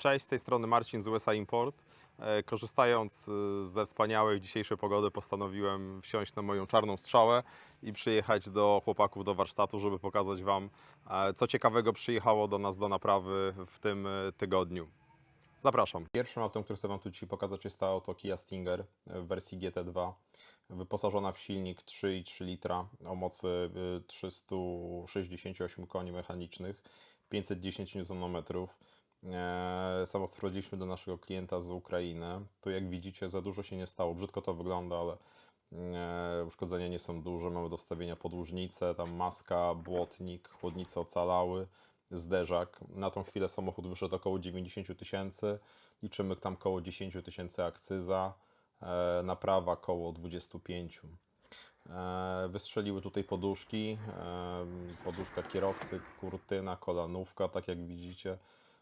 Cześć, z tej strony Marcin z USA Import. E, Korzystając e, ze wspaniałej dzisiejszej pogody, postanowiłem wsiąść na moją czarną strzałę i przyjechać do chłopaków do warsztatu, żeby pokazać Wam, e, co ciekawego przyjechało do nas do naprawy w tym tygodniu. Zapraszam. Pierwszym autem, które chcę Wam tu dzisiaj pokazać, jest to auto Kia Stinger w wersji GT2, wyposażona w silnik 3,3 litra o mocy y, 368 koni mechanicznych, 510 Nm. E, Samo sprowadziliśmy do naszego klienta z Ukrainy. Tu jak widzicie za dużo się nie stało. Brzydko to wygląda, ale e, uszkodzenia nie są duże. Mamy do wstawienia podłużnicę, tam maska, błotnik, chłodnice ocalały, zderzak. Na tą chwilę samochód wyszedł około 90 tysięcy. Liczymy tam około 10 tysięcy akcyza, e, naprawa około 25. E, Wystrzeliły tutaj poduszki, poduszka kierowcy, kurtyna, kolanówka, tak jak widzicie.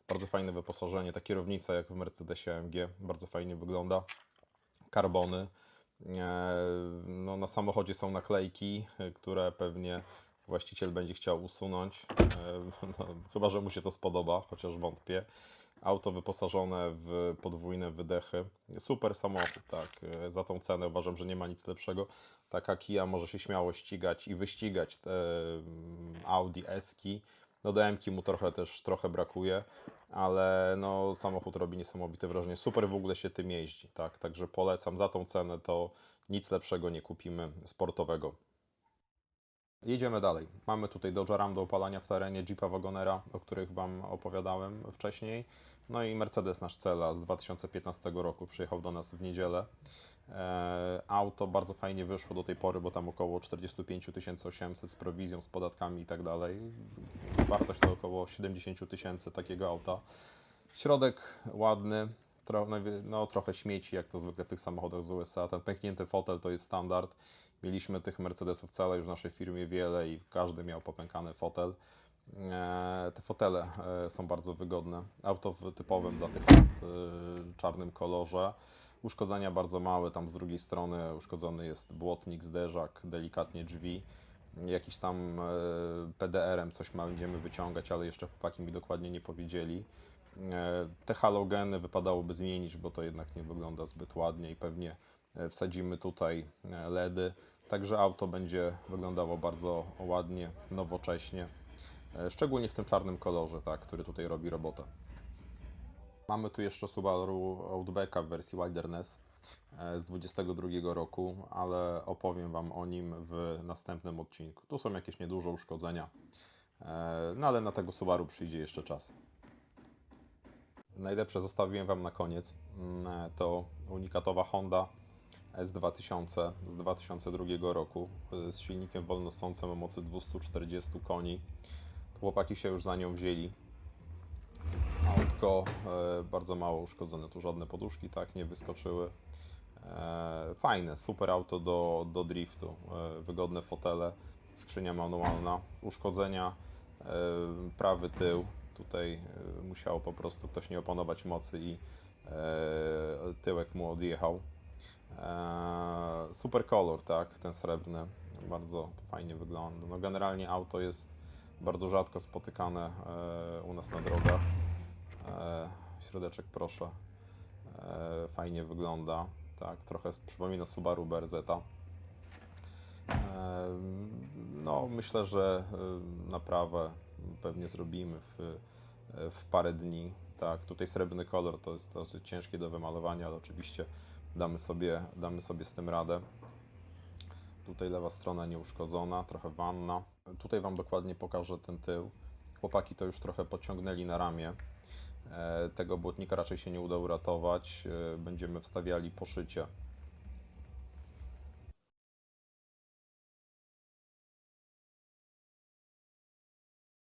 Bardzo fajne wyposażenie, ta kierownica jak w Mercedesie AMG, bardzo fajnie wygląda. Karbony. No, na samochodzie są naklejki, które pewnie właściciel będzie chciał usunąć. E, No, chyba, że mu się to spodoba, chociaż wątpię. Auto wyposażone w podwójne wydechy. Super samochód, tak. E, Za tą cenę uważam, że nie ma nic lepszego. Taka Kia może się śmiało ścigać i wyścigać te mm, Audi S-ki. No do M-ki mu trochę też trochę brakuje, ale no samochód robi niesamowite wrażenie. Super w ogóle się tym jeździ, tak. Także polecam. Za tą cenę to nic lepszego nie kupimy sportowego. Jedziemy dalej. Mamy tutaj Dodge Ram do opalania w terenie, Jeepa Wagonera, o których Wam opowiadałem wcześniej. No i Mercedes nasz Cela z 2015 roku przyjechał do nas w niedzielę. E, auto bardzo fajnie wyszło do tej pory, bo tam około 45 800 z prowizją, z podatkami i tak dalej. Wartość to około 70 tysięcy takiego auta. Środek ładny, no, trochę śmieci, jak to zwykle w tych samochodach z USA. Ten pęknięty fotel to jest standard. Mieliśmy tych Mercedesów całe już w naszej firmie wiele i każdy miał popękany fotel. E, te fotele e, są bardzo wygodne. Auto w typowym dla tych e, czarnym kolorze. Uszkodzenia bardzo małe, tam z drugiej strony uszkodzony jest błotnik, zderzak, delikatnie drzwi. Jakiś tam e, PDR-em coś ma, będziemy wyciągać, ale jeszcze chłopaki mi dokładnie nie powiedzieli. E, Te halogeny wypadałoby zmienić, bo to jednak nie wygląda zbyt ładnie i pewnie e, wsadzimy tutaj LEDy. Także auto będzie wyglądało bardzo ładnie, nowocześnie. Szczególnie w tym czarnym kolorze, tak, który tutaj robi robotę. Mamy tu jeszcze Subaru Outbacka w wersji Wilderness e, z 22 roku, ale opowiem Wam o nim w następnym odcinku. Tu są jakieś nieduże uszkodzenia, e, no ale na tego Subaru przyjdzie jeszcze czas. Najlepsze zostawiłem Wam na koniec. Mm, To unikatowa Honda S2000 z 2002 roku z silnikiem wolnosącym o mocy 240 koni. Chłopaki się już za nią wzięli. Autko e, bardzo mało uszkodzone, tu żadne poduszki tak nie wyskoczyły. E, fajne, super auto do, do driftu, e, wygodne fotele, skrzynia manualna, uszkodzenia, prawy tył, tutaj musiał po prostu ktoś nie opanować mocy i tyłek mu odjechał. Super kolor, tak, ten srebrny, bardzo fajnie wygląda. No generalnie auto jest bardzo rzadko spotykane u nas na drogach. E, środeczek proszę. E, fajnie wygląda. Tak, trochę przypomina Subaru BRZ. E, no, myślę, że naprawę pewnie zrobimy w, w parę dni. Tak, tutaj srebrny kolor to jest dosyć ciężkie do wymalowania, ale oczywiście damy sobie, damy sobie z tym radę. Tutaj lewa strona nieuszkodzona, trochę wanna. Tutaj Wam dokładnie pokażę ten tył. Chłopaki to już trochę pociągnęli na ramię. E, Tego błotnika raczej się nie uda uratować. E, Będziemy wstawiali poszycie